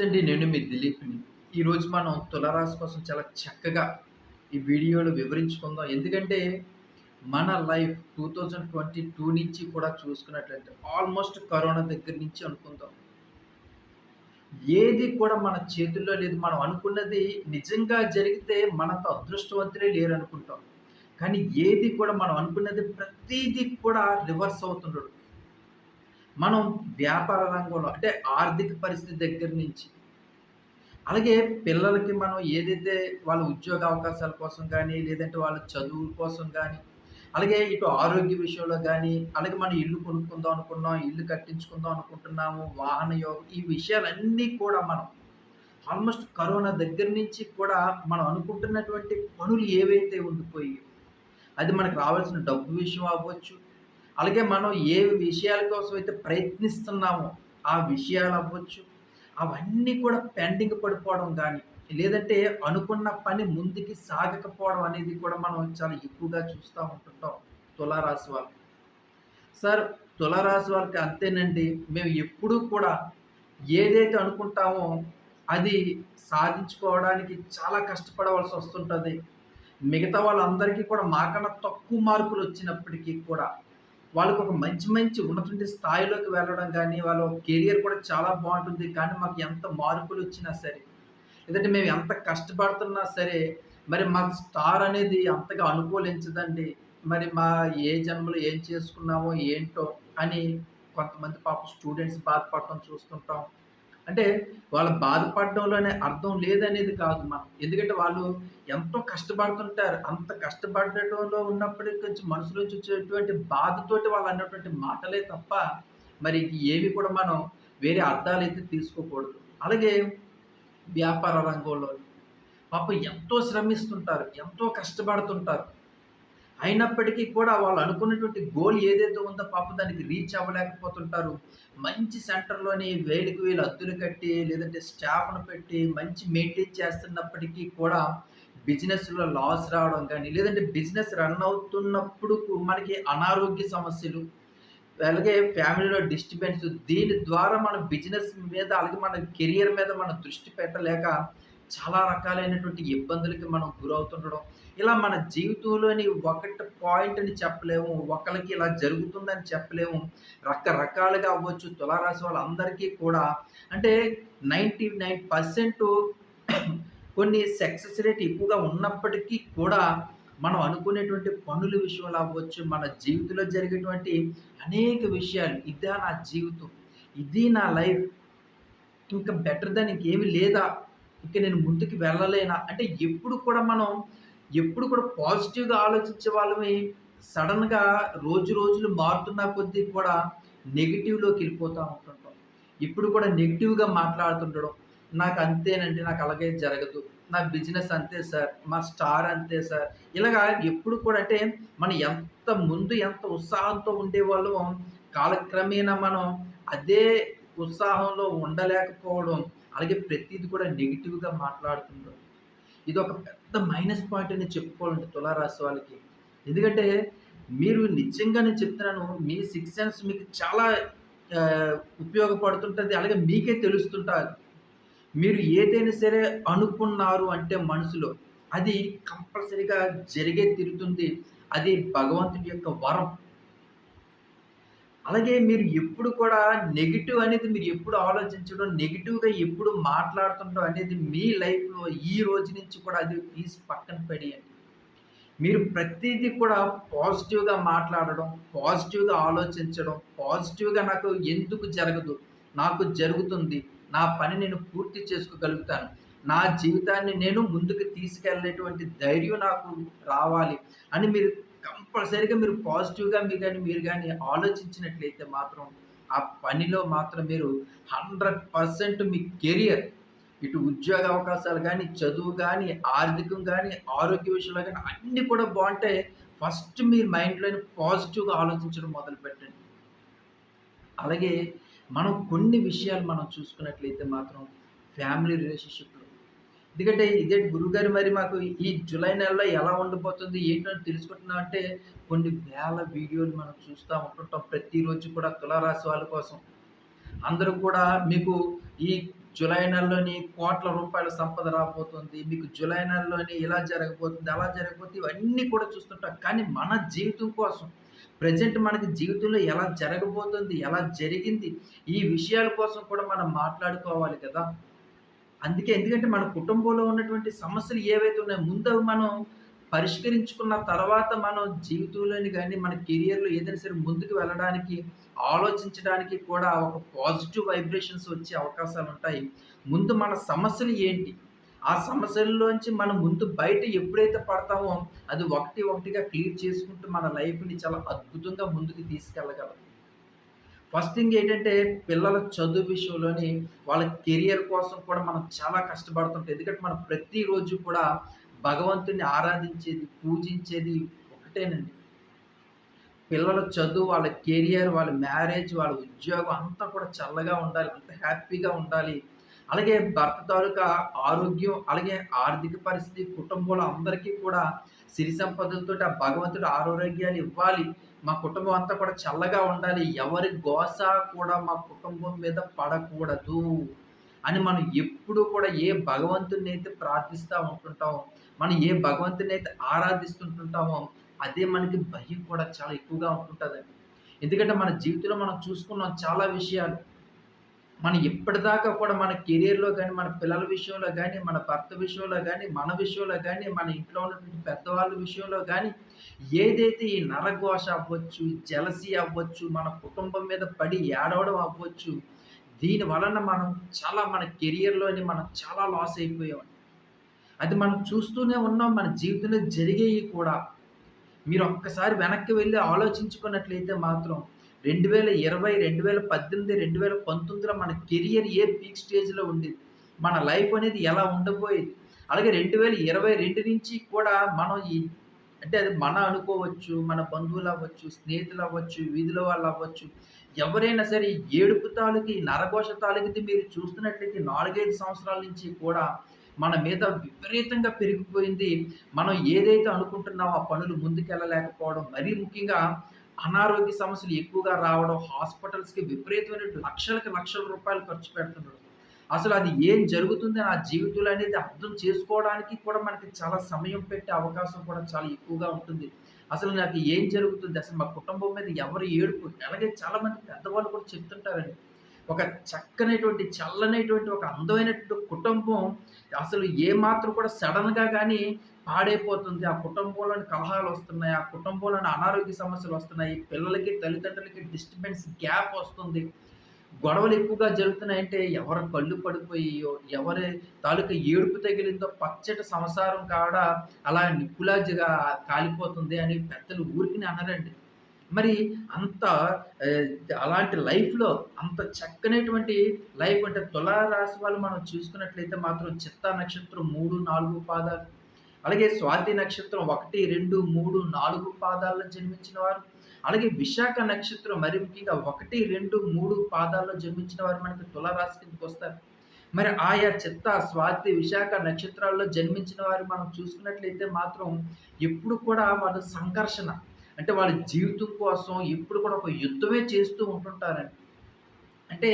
నమస్తే అండి నేను మీ దిలీప్ని ఈరోజు మనం తులరాశి కోసం చాలా చక్కగా ఈ వీడియోలో వివరించుకుందాం. ఎందుకంటే మన life two thousand twenty two నుంచి కూడా చూసుకున్నట్లయితే ఆల్మోస్ట్ కరోనా దగ్గర నుంచి అనుకుందాం. ఏది కూడా మన చేతుల్లో లేదు. మనం అనుకున్నది నిజంగా జరిగితే మనంత అదృష్టవంతులే లేరు అనుకుంటాం కానీ ఏది కూడా మనం అనుకున్నది ప్రతిదీ కూడా రివర్స్ అవుతుండడు. మనం వ్యాపార రంగంలో అంటే ఆర్థిక పరిస్థితి దగ్గర నుంచి అలాగే పిల్లలకి మనం ఏదైతే వాళ్ళ ఉద్యోగ అవకాశాల కోసం కానీ లేదంటే వాళ్ళ చదువు కోసం కానీ అలాగే ఇటు ఆరోగ్య విషయంలో కానీ అలాగే మనం ఇల్లు కొనుక్కుందాం అనుకున్నాం ఇల్లు కట్టించుకుందాం అనుకుంటున్నాము వాహన యోగం ఈ విషయాలన్నీ కూడా మనం ఆల్మోస్ట్ కరోనా దగ్గర నుంచి కూడా మనం అనుకుంటున్నటువంటి పనులు ఏవైతే ఉండిపోయాయి అది మనకు రావాల్సిన డబ్బు విషయం అవ్వచ్చు అలాగే మనం ఏ విషయాల కోసం అయితే ప్రయత్నిస్తున్నామో ఆ విషయాలు అవ్వచ్చు. అవన్నీ కూడా పెండింగ్ పడిపోవడం కానీ లేదంటే అనుకున్న పని ముందుకి సాగకపోవడం అనేది కూడా మనం చాలా ఎక్కువగా చూస్తూ ఉంటుంటాం తులారాశి వాళ్ళు. సార్ తులారాశి వారికి అంతేనండి. మేము ఎప్పుడూ కూడా ఏదైతే అనుకుంటామో అది సాధించుకోవడానికి చాలా కష్టపడవలసి వస్తుంటుంది. మిగతా వాళ్ళందరికీ కూడా మాకన్నా తక్కువ మార్కులు వచ్చినప్పటికీ కూడా వాళ్ళకి ఒక మంచి మంచి ఉన్నటువంటి స్థాయిలోకి వెళ్ళడం కానీ వాళ్ళ కెరియర్ కూడా చాలా బాగుంటుంది. కానీ మాకు ఎంత మార్పులు వచ్చినా సరే లేదంటే మేము ఎంత కష్టపడుతున్నా సరే మరి మాకు స్టార్ అనేది అంతగా అనుకూలించదండి. మరి మా ఏ జన్మలో ఏం చేసుకున్నామో ఏంటో అని కొంతమంది పాప స్టూడెంట్స్ బాధపడటం చూస్తుంటాం. అంటే వాళ్ళు బాధపడడంలోనే అర్థం లేదనేది కాదు మనం. ఎందుకంటే వాళ్ళు ఎంతో కష్టపడుతుంటారు. అంత కష్టపడటంలో ఉన్నప్పటికీ కొంచెం మనసులోంచి వచ్చేటువంటి బాధతోటి వాళ్ళు అన్నటువంటి మాటలే తప్ప మరి ఏవి కూడా మనం వేరే అర్థాలు అయితే తీసుకోకూడదు. అలాగే వ్యాపార రంగంలో పాపం ఎంతో శ్రమిస్తుంటారు. ఎంతో కష్టపడుతుంటారు. అయినప్పటికీ కూడా వాళ్ళు అనుకున్నటువంటి గోల్ ఏదైతే ఉందో పాప దానికి రీచ్ అవ్వలేకపోతుంటారు. మంచి సెంటర్లోని వేలికి వేలు అద్దులు కట్టి లేదంటే స్టాఫ్ను పెట్టి మంచి మెయింటైన్ చేస్తున్నప్పటికీ కూడా బిజినెస్లో లాస్ రావడం కానీ లేదంటే బిజినెస్ రన్ అవుతున్నప్పుడు మనకి అనారోగ్య సమస్యలు అలాగే ఫ్యామిలీలో డిస్టర్బెన్స్ దీని ద్వారా మన బిజినెస్ మీద అలాగే మన కెరియర్ మీద మనం దృష్టి పెట్టలేక చాలా రకాలైనటువంటి ఇబ్బందులకి మనం గురవుతుండడం. ఇలా మన జీవితంలోని ఒకటి పాయింట్ అని చెప్పలేము ఒకరికి ఇలా జరుగుతుందని చెప్పలేము. రకరకాలుగా అవ్వచ్చు తులారాశి వాళ్ళందరికీ కూడా. అంటే నైంటీ నైన్ పర్సెంట్ కొన్ని సక్సెస్ రేట్ ఎక్కువగా ఉన్నప్పటికీ కూడా మనం అనుకునేటువంటి పనుల విషయంలో అవ్వచ్చు మన జీవితంలో జరిగేటువంటి అనేక విషయాలు ఇదే నా జీవితం ఇది నా లైఫ్ ఇంకా బెటర్ దానికి ఏమి లేదా? ఇంక నేను ముందుకు వెళ్ళలేనా? అంటే ఎప్పుడు కూడా మనం ఎప్పుడు కూడా పాజిటివ్గా ఆలోచించే వాళ్ళమే. సడన్గా రోజు రోజులు మారుతున్న కొద్దీ కూడా నెగిటివ్లోకి వెళ్ళిపోతూ ఉంటుంటాం. ఇప్పుడు కూడా నెగిటివ్గా మాట్లాడుతుండడం నాకు అంతేనండి నాకు అలాగే జరగదు. నా బిజినెస్ అంతే సార్ మా స్టార్ అంతే సార్. ఇలాగా ఎప్పుడు కూడా అంటే మనం ఎంత ముందు ఎంత ఉత్సాహంతో ఉండేవాళ్ళం కాలక్రమేణా మనం అదే ఉత్సాహంలో ఉండలేకపోవడం అలాగే ప్రతిది కూడా నెగిటివ్గా మాట్లాడుతుండడం ఇది ఒక పెద్ద మైనస్ పాయింట్ అని చెప్పుకోవాలండి తులారాశి వాళ్ళకి. ఎందుకంటే మీరు నిజంగా నేను చెప్తున్నాను మీ సిక్స్ సెన్స్ మీకు చాలా ఉపయోగపడుతుంటుంది అలాగే మీకే తెలుస్తుంటారు మీరు ఏదైనా సరే అనుకున్నారు అంటే మనసులో అది కంపల్సరీగా జరిగే తిరుగుతుంది అది భగవంతుడి యొక్క వరం. అలాగే మీరు ఎప్పుడు కూడా నెగిటివ్ అనేది మీరు ఎప్పుడు ఆలోచించడం నెగిటివ్గా ఎప్పుడు మాట్లాడుతుండడం అనేది మీ లైఫ్లో ఈ రోజు నుంచి కూడా అది తీసి పక్కన పడేయండి. మీరు ప్రతిదీ కూడా పాజిటివ్గా మాట్లాడడం పాజిటివ్గా ఆలోచించడం పాజిటివ్గా నాకు ఎందుకు జరగదు నాకు జరుగుతుంది నా పని నేను పూర్తి చేసుకోగలుగుతాను నా జీవితాన్ని నేను ముందుకు తీసుకెళ్ళేటువంటి ధైర్యం నాకు రావాలి అని మీరు తప్పనిసరిగా మీరు పాజిటివ్గా మీరు కానీ మీరు కానీ ఆలోచించినట్లయితే మాత్రం ఆ పనిలో మాత్రం మీరు హండ్రెడ్ పర్సెంట్ మీ కెరియర్ ఇటు ఉద్యోగ అవకాశాలు కానీ చదువు కానీ ఆర్థికం కానీ ఆరోగ్య విషయంలో కానీ అన్నీ కూడా బాగుంటాయి ఫస్ట్ మీ మైండ్లోని పాజిటివ్గా ఆలోచించడం మొదలు పెట్టండి అలాగే మనం కొన్ని విషయాలు మనం చూసుకున్నట్లయితే మాత్రం ఫ్యామిలీ రిలేషన్షిప్ ఎందుకంటే ఇదే గురుగారు మరి మాకు ఈ జూలై నెలలో ఎలా ఉండిపోతుంది ఏంటో తెలుసుకుంటున్నాం అంటే కొన్ని వేల వీడియోలు మనం చూస్తూ ఉంటుంటాం ప్రతిరోజు కూడా తులారాశి వాళ్ళ కోసం అందరూ కూడా మీకు ఈ జూలై నెలలోని కోట్ల రూపాయల సంపద రాబోతుంది. మీకు జూలై నెలలోని ఇలా జరగబోతుంది, అలా జరగబోతుంది ఇవన్నీ కూడా చూస్తుంటాం. కానీ మన జీవితం కోసం ప్రజెంట్ మనకి జీవితంలో ఎలా జరగబోతుంది, ఎలా జరిగింది, ఈ విషయాల కోసం కూడా మనం మాట్లాడుకోవాలి కదా! అందుకే ఎందుకంటే మన కుటుంబంలో ఉన్నటువంటి సమస్యలు ఏవైతే ఉన్నాయో ముందు మనం పరిష్కరించుకున్న తర్వాత మనం జీవితంలోని కానీ మన కెరియర్‌లో ఏదైనా సరే ముందుకు వెళ్ళడానికి, ఆలోచించడానికి కూడా ఒక పాజిటివ్ వైబ్రేషన్స్ వచ్చే అవకాశాలు ఉంటాయి ముందు మన సమస్యలు ఏంటి? ఆ సమస్యల్లోంచి మనం ముందు బయట ఎప్పుడైతే పడతామో, అది ఒకటి ఒకటిగా క్లియర్ చేసుకుంటూ మన లైఫ్‌ని చాలా అద్భుతంగా ముందుకు తీసుకెళ్ళగలం. ఫస్ట్ థింగ్ ఏంటంటే పిల్లల చదువు విషయంలోని వాళ్ళ కెరియర్ కోసం కూడా మనం చాలా కష్టపడుతుంటాం. ఎందుకంటే మనం ప్రతిరోజు కూడా భగవంతుని ఆరాధించేది, పూజించేది ఒకటేనండి. పిల్లల చదువు, వాళ్ళ కెరియర్, వాళ్ళ మ్యారేజ్, వాళ్ళ ఉద్యోగం అంతా కూడా చల్లగా ఉండాలి. అంత హ్యాపీగా ఉండాలి. అలాగే భర్త తాలూకా ఆరోగ్యం, అలాగే ఆర్థిక పరిస్థితి, కుటుంబంలో అందరికీ కూడా సిరి సంపదలతో ఆ భగవంతుడు ఆరోగ్యాలు ఇవ్వాలి. మా కుటుంబం అంతా కూడా చల్లగా ఉండాలి. ఎవరి గోస కూడా మా కుటుంబం మీద పడకూడదు. అని మనం ఎప్పుడూ కూడా ఏ భగవంతుని అయితే ప్రార్థిస్తూ ఉంటుంటామో, మనం ఏ భగవంతుని అయితే ఆరాధిస్తుంటుంటామో, అదే మనకి భయం కూడా చాలా ఎక్కువగా ఉంటుంటదండి. ఎందుకంటే మన జీవితంలో మనం చూసుకున్నాం చాలా విషయాలు. మనం ఇప్పటిదాకా కూడా మన కెరియర్‌లో కానీ మన పిల్లల విషయంలో కానీ మన భర్త విషయంలో కానీ మన విషయంలో కానీ మన ఇంట్లో ఉన్నటువంటి పెద్దవాళ్ళ విషయంలో కానీ ఏదైతే ఈ నరఘోష అవ్వచ్చు, జెలసీ అవ్వచ్చు, మన కుటుంబం మీద పడి ఏడవడం అవ్వచ్చు, దీని వలన మనం చాలా మన కెరియర్‌లోని మనం చాలా లాస్ అయిపోయాం. అది మనం చూస్తూనే ఉన్నాం. మన జీవితంలో జరిగేవి కూడా. మీరు ఒక్కసారి వెనక్కి వెళ్ళి ఆలోచించుకున్నట్లయితే మాత్రం 2020, 2018, 2019లో మన కెరియర్ ఏ పీక్ స్టేజ్‌లో ఉండేది. మన లైఫ్ అనేది ఎలా ఉండబోయేది. అలాగే 2022 నుంచి కూడా మనం ఈ అంటే అది మన అనుకోవచ్చు, మన బంధువులు అవ్వచ్చు స్నేహితులు అవ్వచ్చు వీధుల వీధిలో వాళ్ళవ్వచ్చు, ఎవరైనా సరే ఏడుపు తాలూకి నరఘోష తాలూకి మీరు చూస్తున్నట్లయితే 4, 5 సంవత్సరాల నుంచి కూడా మన మీద విపరీతంగా పెరిగిపోయింది. మనం ఏదైతే అనుకుంటున్నామో ఆ పనులు ముందుకెళ్ళలేకపోవడం, మరీ ముఖ్యంగా అనారోగ్య సమస్యలు ఎక్కువగా రావడం, హాస్పిటల్స్‌కి విపరీతమైన లక్షలకి లక్షల రూపాయలు ఖర్చు పెడుతున్నాడు అసలు అది ఏం జరుగుతుంది నా జీవితంలో అనేది అర్థం చేసుకోవడానికి కూడా మనకి చాలా సమయం పెట్టే అవకాశం కూడా చాలా ఎక్కువగా ఉంటుంది. అసలు నాకు ఏం జరుగుతుంది? అసలు మా కుటుంబం మీద ఎవరు ఏడుపు అలాగే చాలామంది పెద్దవాళ్ళు కూడా చెప్తుంటారండి. ఒక చక్కనైనటువంటి, చల్లనైనటువంటి, ఒక అందమైనటువంటి కుటుంబం అసలు ఏమాత్రం కూడా సడన్గా కానీ పాడైపోతుంది. ఆ కుటుంబంలోని కలహాలు వస్తున్నాయి ఆ కుటుంబంలోని అనారోగ్య సమస్యలు వస్తున్నాయి పిల్లలకి, తల్లిదండ్రులకి డిస్టర్బెన్స్ గ్యాప్ వస్తుంది. గొడవలు ఎక్కువగా జరుగుతున్నాయంటే ఎవరి కళ్ళు పడిపోయాయో, ఎవరి తాలూకా ఏడుపు తగిలిందో పచ్చటి సంసారం కాడ అలా నిప్పులాజిగా కాలిపోతుంది అని పెద్దలు ఊరికినే అనరండి. మరి అంత అలాంటి లైఫ్‌లో అంత చక్కనైనటువంటి లైఫ్ అంటే తులారాశి వాళ్ళు మనం చూసుకున్నట్లయితే మాత్రం చిత్తా నక్షత్రం 3, 4 పాదాలు, అలాగే స్వాతి నక్షత్రం 1, 2, 3, 4 పాదాల్లో జన్మించిన వారు, అలాగే విశాఖ నక్షత్రం మరి ముఖ్యంగా 1, 2, 3 పాదాల్లో జన్మించిన వారు మనకి తులరాశి రాశి కిందకొస్తారు. మరి ఆయా చిత్త స్వాతి, విశాఖ నక్షత్రాల్లో జన్మించిన వారు మనం చూసుకున్నట్లయితే మాత్రం ఎప్పుడు కూడా వాళ్ళు సంఘర్షణ అంటే వాళ్ళ జీవితం కోసం ఎప్పుడు కూడా ఒక యుద్ధమే చేస్తూ ఉంటుంటారండి. అంటే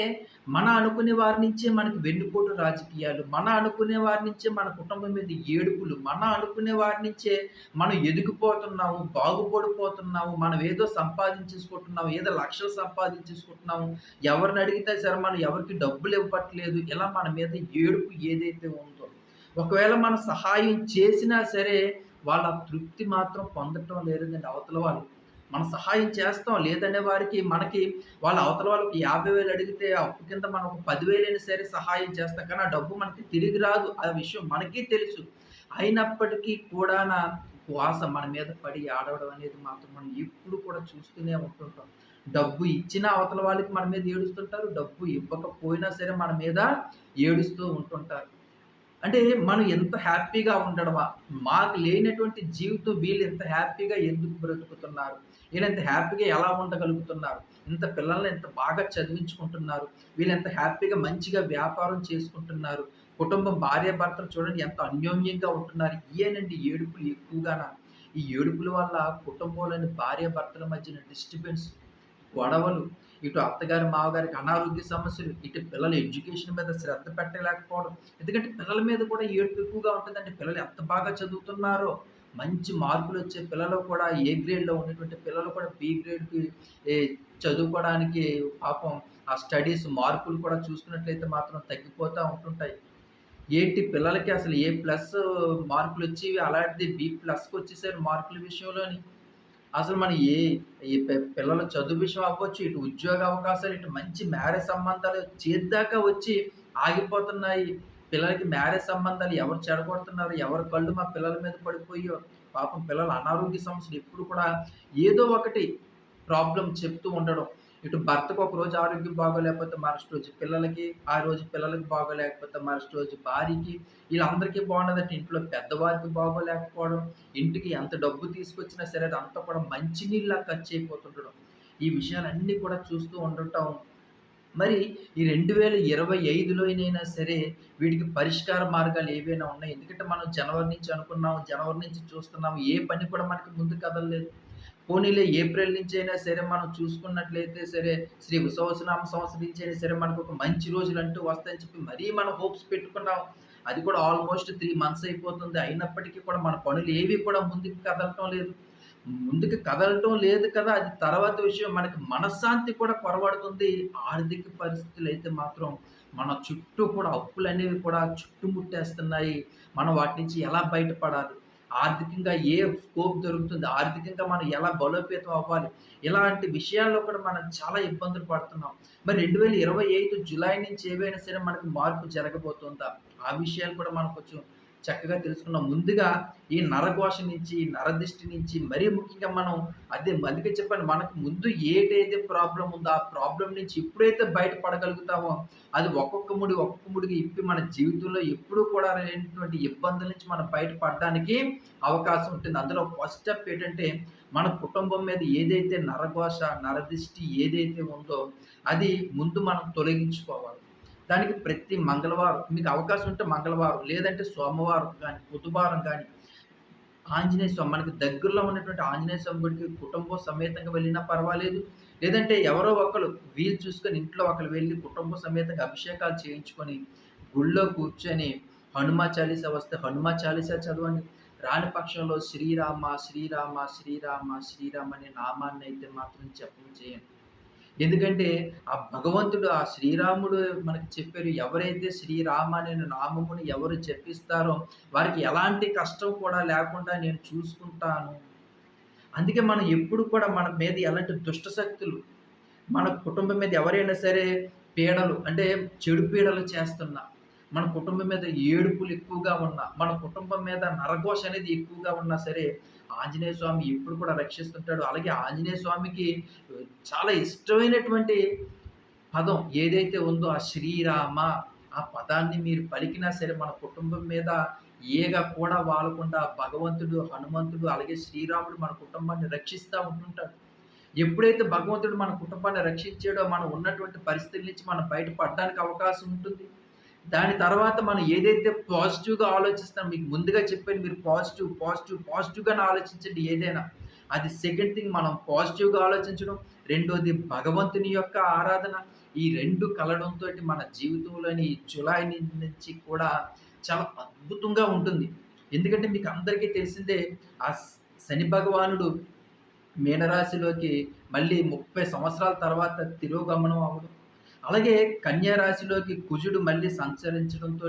మన అనుకునే వారి నుంచే మనకి వెన్నుపోటు రాజకీయాలు, మన అనుకునే వారి నుంచే మన కుటుంబం మీద ఏడుపులు, మన అనుకునే వారి నుంచే మనం ఎదిగిపోతున్నాము, బాగుపడిపోతున్నాము, మనం ఏదో సంపాదించేసుకుంటున్నాము, ఏదో లక్షలు సంపాదించేసుకుంటున్నాము, ఎవరిని అడిగితే సరే మనం ఎవరికి డబ్బులు ఇవ్వట్లేదు. ఇలా మన మీద ఏడుపు ఏదైతే ఉందో, ఒకవేళ మనం సహాయం చేసినా సరే వాళ్ళ తృప్తి మాత్రం పొందటం లేదండి అవతల వాళ్ళు. మనం సహాయం చేస్తాం లేదనే వారికి మనకి వాళ్ళ అవతల వాళ్ళకి యాభై వేలు అడిగితే అప్పు కింద మనం ఒక పదివేలు అయినా సరే సహాయం చేస్తాం. కానీ ఆ డబ్బు మనకి తిరిగి రాదు. ఆ విషయం మనకి తెలుసు. అయినప్పటికీ కూడా నా వాస మన మీద పడి ఆడవడం అనేది మాత్రం మనం ఎప్పుడు కూడా చూస్తూనే ఉంటుంటాం. డబ్బు ఇచ్చిన అవతల వాళ్ళకి మన మీద ఏడుస్తుంటారు. డబ్బు ఇవ్వకపోయినా సరే మన మీద ఏడుస్తూ ఉంటుంటారు. అంటే మనం ఎంత హ్యాపీగా ఉండడమా? మాకు లేనటువంటి జీవితం వీళ్ళు ఇంత హ్యాపీగా ఎందుకు బ్రతుకుతున్నారు? వీళ్ళింత హ్యాపీగా ఎలా ఉండగలుగుతున్నారు? ఇంత పిల్లల్ని ఇంత బాగా చదివించుకుంటున్నారు. వీళ్ళెంత హ్యాపీగా మంచిగా వ్యాపారం చేసుకుంటున్నారు. కుటుంబం భార్యాభర్తలు చూడండి ఎంత అన్యోన్యంగా ఉంటున్నారు. ఇయేనండి ఏడుపులు ఎక్కువగాన. ఈ ఏడుపుల వల్ల కుటుంబంలోని భార్యాభర్తల మధ్యన డిస్టర్బెన్స్, గొడవలు ఇటు అత్తగారి మామగారికి అనారోగ్య సమస్యలు ఇటు పిల్లల ఎడ్యుకేషన్ మీద శ్రద్ధ పెట్టలేకపోవడం. ఎందుకంటే పిల్లల మీద కూడా ఏడుపు ఎక్కువగా ఉంటుందండి. పిల్లలు ఎంత బాగా చదువుతున్నారో మంచి మార్కులు వచ్చే పిల్లలు కూడా ఏ గ్రేడ్లో ఉన్నటువంటి పిల్లలు కూడా బి గ్రేడ్కి చదువుకోవడానికి పాపం ఆ స్టడీస్ మార్కులు కూడా చూసుకున్నట్లయితే మాత్రం తగ్గిపోతూ ఉంటుంటాయి. ఏంటి పిల్లలకి అసలు ఏ ప్లస్ మార్కులు వచ్చేవి? అలాంటిది బి ప్లస్కి వచ్చేసారు మార్కుల విషయంలోని. అసలు మన ఏ ఈ పిల్లల చదువు విషయం అవ్వచ్చు ఇటు ఉద్యోగ అవకాశాలు ఇటు మంచి మ్యారేజ్ సంబంధాలు చేద్దాకా వచ్చి ఆగిపోతున్నాయి. పిల్లలకి మ్యారేజ్ సంబంధాలు ఎవరు చెడగొడుతున్నారు ఎవరి కళ్ళు మా పిల్లల మీద పడిపోయో పాపం పిల్లల అనారోగ్య సమస్యలు ఎప్పుడు కూడా ఏదో ఒకటి ప్రాబ్లం చెప్తూ ఉండడం. ఇటు భర్తకు ఒక రోజు ఆరోగ్యం బాగోలేకపోతే మరుసటి రోజు పిల్లలకి ఆ రోజు పిల్లలకి బాగోలేకపోతే మరుసటి రోజు భార్యకి. వీళ్ళందరికీ బాగున్నదంటే ఇంట్లో పెద్దవారికి బాగోలేకపోవడం ఇంటికి ఎంత డబ్బు తీసుకొచ్చినా సరే అదంతా కూడా మంచినీళ్ళ ఖర్చు అయిపోతుండడం ఈ విషయాలన్నీ కూడా చూస్తూ ఉండటం. మరి ఈ రెండు వేల ఇరవై ఐదులోనైనా సరే వీటికి పరిష్కార మార్గాలు ఏవైనా ఉన్నాయి? ఎందుకంటే మనం జనవరి నుంచి అనుకున్నాం జనవరి నుంచి చూస్తున్నాం ఏ పని కూడా మనకి ముందు కదలలేదు. పోనీలే ఏప్రిల్ నుంచి అయినా సరే మనం చూసుకున్నట్లయితే సరే శ్రీ విశ్వసనామ సంవత్సరం నుంచి అయినా సరే మనకు ఒక మంచి రోజులు అంటూ వస్తాయని చెప్పి మరీ మనం హోప్స్ పెట్టుకున్నాం. అది కూడా ఆల్మోస్ట్ త్రీ మంత్స్ అయిపోతుంది. అయినప్పటికీ కూడా మన పనులు ఏవి కూడా ముందుకు కదలటం లేదు. ముందుకు కదలటం లేదు కదా అది తర్వాత విషయం. మనకి మనశ్శాంతి కూడా కొరబడుతుంది ఆర్థిక పరిస్థితులు అయితే మాత్రం మన చుట్టూ కూడా అప్పులు అనేవి కూడా చుట్టుముట్టేస్తున్నాయి. మనం వాటి నుంచి ఎలా బయటపడాలి? ఆర్థికంగా ఏ స్కోప్ దొరుకుతుంది ఆర్థికంగా మనం ఎలా బలోపేతం అవ్వాలి ఇలాంటి విషయాల్లో కూడా మనం చాలా ఇబ్బందులు పడుతున్నాం. మరి రెండు వేల ఇరవై ఐదు జులై నుంచి ఏవైనా సరే మనకు మార్పు జరగబోతుందా? ఆ విషయాలు కూడా మనం కొంచెం చక్కగా తెలుసుకున్నాం. ముందుగా ఈ నరఘోష నుంచి నరదిష్టి నుంచి మరీ ముఖ్యంగా మనం అదే అందుకే చెప్పండి మనకు ముందు ఏదైతే ప్రాబ్లం ఉందో ఆ ప్రాబ్లం నుంచి ఎప్పుడైతే బయటపడగలుగుతామో అది ఒక్కొక్క ముడి ఒక్కొక్క ముడికి ఇప్పి మన జీవితంలో ఎప్పుడూ కూడా లేనటువంటి ఇబ్బందుల నుంచి మనం బయటపడడానికి అవకాశం ఉంటుంది. అందులో ఫస్ట్ స్టెప్ ఏంటంటే మన కుటుంబం మీద ఏదైతే నరఘోష నరదిష్టి ఏదైతే ఉందో అది ముందు మనం తొలగించుకోవాలి. దానికి ప్రతి మంగళవారం మీకు అవకాశం ఉంటే మంగళవారం లేదంటే సోమవారం కానీ బుధవారం కానీ ఆంజనేయ స్వామి మనకి దగ్గరలో ఉన్నటువంటి ఆంజనేయ స్వామి గుడికి కుటుంబ సమేతంగా వెళ్ళినా పర్వాలేదు. లేదంటే ఎవరో ఒకరు వీలు చూసుకొని ఇంట్లో ఒకరు వెళ్ళి కుటుంబ సమేతంగా అభిషేకాలు చేయించుకొని గుళ్ళో కూర్చొని హనుమా చాలీస వస్తే హనుమా చాలీస చదవండి. రాని పక్షంలో శ్రీరామ శ్రీరామ శ్రీరామ శ్రీరామ అనే నామాన్ని అయితే మాత్రం చెప్పం చేయండి. ఎందుకంటే ఆ భగవంతుడు ఆ శ్రీరాముడు మనకి చెప్పారు ఎవరైతే శ్రీరామ అనే నామమును ఎవరు చెప్పిస్తారో వారికి ఎలాంటి కష్టం కూడా లేకుండా నేను చూసుకుంటాను. అందుకే మనం ఎప్పుడు కూడా మన మీద ఎలాంటి దుష్ట శక్తులు మన కుటుంబం మీద ఎవరైనా సరే పీడలు అంటే చెడు పీడలు చేస్తున్నా మన కుటుంబం మీద ఏడుపులు ఎక్కువగా ఉన్నా మన కుటుంబం మీద నరఘోష అనేది ఎక్కువగా ఉన్నా సరే ఆంజనేయ స్వామి ఎప్పుడు కూడా రక్షిస్తుంటాడు. అలాగే ఆంజనేయ స్వామికి చాలా ఇష్టమైనటువంటి పదం ఏదైతే ఉందో ఆ శ్రీరామ ఆ పదాన్ని మీరు పలికినా సరే మన కుటుంబం మీద ఏగ కూడా వాలకుండా భగవంతుడు హనుమంతుడు అలాగే శ్రీరాముడు మన కుటుంబాన్ని రక్షిస్తూ ఉంటుంటాడు ఎప్పుడైతే భగవంతుడు మన కుటుంబాన్ని రక్షించాడో మనం ఉన్నటువంటి పరిస్థితుల నుంచి మనం బయటపడడానికి అవకాశం ఉంటుంది. దాని తర్వాత మనం ఏదైతే పాజిటివ్గా ఆలోచిస్తాం మీకు ముందుగా చెప్పాను మీరు పాజిటివ్ పాజిటివ్ పాజిటివ్గానే ఆలోచించండి ఏదైనా. అది సెకండ్ థింగ్ మనం పాజిటివ్గా ఆలోచించడం. రెండోది భగవంతుని యొక్క ఆరాధన. ఈ రెండు కలడంతో మన జీవితంలోని జులై నుంచి కూడా చాలా అద్భుతంగా ఉంటుంది. ఎందుకంటే మీకు అందరికీ తెలిసిందే ఆ శని భగవానుడు మీనరాశిలోకి మళ్ళీ ముప్పై సంవత్సరాల తర్వాత తిరోగమనం అవ్వడం. అలాగే కన్యా రాశిలోకి కుజుడు మళ్ళీ సంచరించడంతో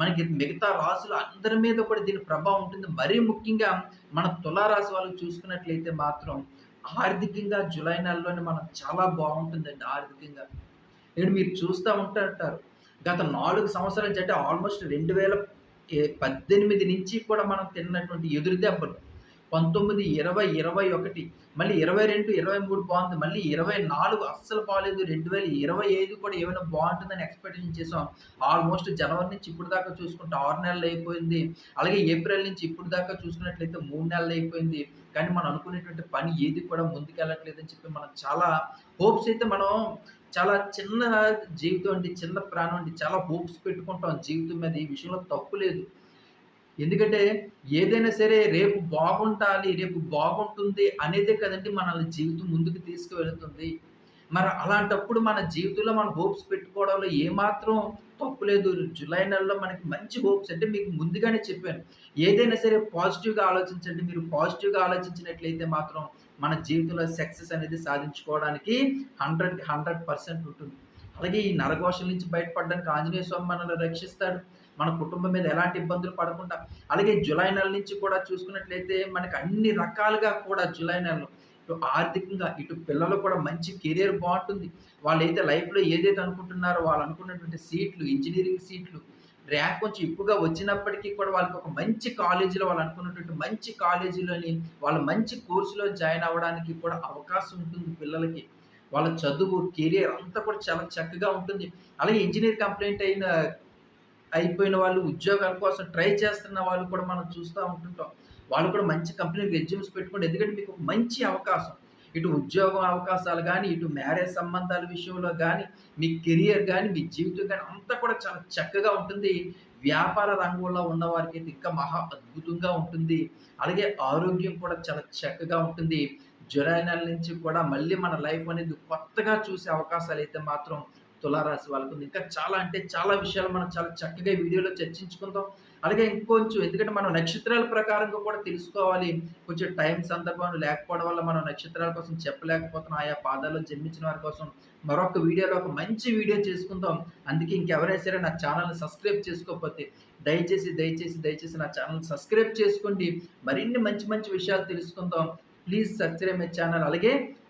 మనకి మిగతా రాశులు అందరి మీద కూడా దీని ప్రభావం ఉంటుంది. మరీ ముఖ్యంగా మన తులారాశి వాళ్ళు చూసుకున్నట్లయితే మాత్రం ఆర్థికంగా జూలై నెలలోనే మనం చాలా బాగుంటుందండి ఆర్థికంగా. నేను మీరు చూస్తూ ఉంటారు గత నాలుగు సంవత్సరాల అంటే ఆల్మోస్ట్ రెండు వేల పద్దెనిమిది నుంచి కూడా మనం తిన్నటువంటి ఎదురు దెబ్బలు. పంతొమ్మిది ఇరవై ఇరవై ఒకటి మళ్ళీ ఇరవై రెండు ఇరవై మూడు బాగుంది మళ్ళీ ఇరవై నాలుగు అస్సలు బాగాలేదు రెండు వేల ఇరవై ఐదు కూడా ఏమైనా బాగుంటుందని ఎక్స్పెక్టేషన్ చేసాం. ఆల్మోస్ట్ జనవరి నుంచి ఇప్పుడు దాకా చూసుకుంటే ఆరు నెలలు అయిపోయింది. అలాగే ఏప్రిల్ నుంచి ఇప్పుడు దాకా చూసుకున్నట్లయితే మూడు నెలలు అయిపోయింది. కానీ మనం అనుకునేటువంటి పని ఏది కూడా ముందుకెళ్ళట్లేదని చెప్పి మనం చాలా హోప్స్ అయితే మనం చాలా చిన్న జీవితం అండి చిన్న ప్రాణం అండి చాలా హోప్స్ పెట్టుకుంటాం జీవితం మీద. ఈ విషయంలో తప్పు లేదు. ఎందుకంటే ఏదైనా సరే రేపు బాగుంటాలి రేపు బాగుంటుంది అనేదే కదండి మనల్ని జీవితం ముందుకు తీసుకువెళుతుంది మరి అలాంటప్పుడు మన జీవితంలో మన హోప్స్ పెట్టుకోవడంలో ఏమాత్రం తప్పు లేదు. జులై నెలలో మనకి మంచి హోప్స్ అంటే మీకు ముందుగానే చెప్పాను. ఏదైనా సరే పాజిటివ్‌గా ఆలోచించండి. మీరు పాజిటివ్‌గా ఆలోచించినట్లయితే మాత్రం మన జీవితంలో సక్సెస్ అనేది సాధించుకోవడానికి 100కి 100% ఉంటుంది. అలాగే ఈ నరఘోషల నుంచి బయటపడడానికి ఆంజనేయ స్వామి మనల్ని రక్షిస్తాడు. మన కుటుంబం మీద ఎలాంటి ఇబ్బందులు పడకుండా. అలాగే జులై నెల నుంచి కూడా చూసుకున్నట్లయితే మనకు అన్ని రకాలుగా కూడా జులై నెలలో ఇటు ఆర్థికంగా, ఇటు పిల్లలు కూడా మంచి కెరియర్ బాగుంటుంది వాళ్ళైతే లైఫ్‌లో ఏదైతే అనుకుంటున్నారో వాళ్ళు అనుకున్నటువంటి సీట్లు, ఇంజనీరింగ్ సీట్లు, ర్యాంక్ కొంచెం ఎక్కువగా వచ్చినప్పటికీ కూడా వాళ్ళకి ఒక మంచి కాలేజీలో వాళ్ళు అనుకున్నటువంటి మంచి కాలేజీలోని వాళ్ళు మంచి కోర్సులో జాయిన్ అవ్వడానికి కూడా అవకాశం ఉంటుంది పిల్లలకి. వాళ్ళ చదువు, కెరియర్ అంతా కూడా చాలా చక్కగా ఉంటుంది. అలాగే ఇంజనీర్ కంప్లైంట్ అయిన అయిపోయిన వాళ్ళు ఉద్యోగాల కోసం ట్రై చేస్తున్న వాళ్ళు కూడా మనం చూస్తూ ఉంటుంటాం. వాళ్ళు కూడా మంచి కంపెనీకి రెజ్యూమ్స్ పెట్టుకోండి. ఎందుకంటే మీకు మంచి అవకాశం. ఇటు ఉద్యోగం అవకాశాలు కానీ ఇటు మ్యారేజ్ సంబంధాల విషయంలో కానీ మీ కెరియర్ కానీ మీ జీవితం కానీ అంతా కూడా చాలా చక్కగా ఉంటుంది. వ్యాపార రంగంలో ఉన్నవారికైతే ఇంకా మహా అద్భుతంగా ఉంటుంది. అలాగే ఆరోగ్యం కూడా చాలా చక్కగా ఉంటుంది. జులై నెల నుంచి కూడా మళ్ళీ మన లైఫ్ అనేది కొత్తగా చూసే అవకాశాలు అయితే మాత్రం తులారాశి వాళ్ళకుంది. ఇంకా చాలా అంటే చాలా విషయాలు మనం చాలా చక్కగా ఈ వీడియోలో చర్చించుకుందాం. అలాగే ఇంకొంచెం ఎందుకంటే మనం నక్షత్రాల ప్రకారంగా కూడా తెలుసుకోవాలి. కొంచెం టైం సందర్భం లేకపోవడం వల్ల మనం నక్షత్రాల కోసం చెప్పలేకపోతున్నాం. ఆయా పాదాల్లో జన్మించిన వారి కోసం మరొక వీడియోలో ఒక మంచి వీడియో చేసుకుందాం. అందుకే ఇంకెవరైనా సరే నా ఛానల్ని సబ్స్క్రైబ్ చేసుకోకపోతే దయచేసి, దయచేసి, దయచేసి నా ఛానల్ సబ్స్క్రైబ్ చేసుకోండి. మరిన్ని మంచి మంచి విషయాలు తెలుసుకుందాం. Please subscribe my channel. అలాగే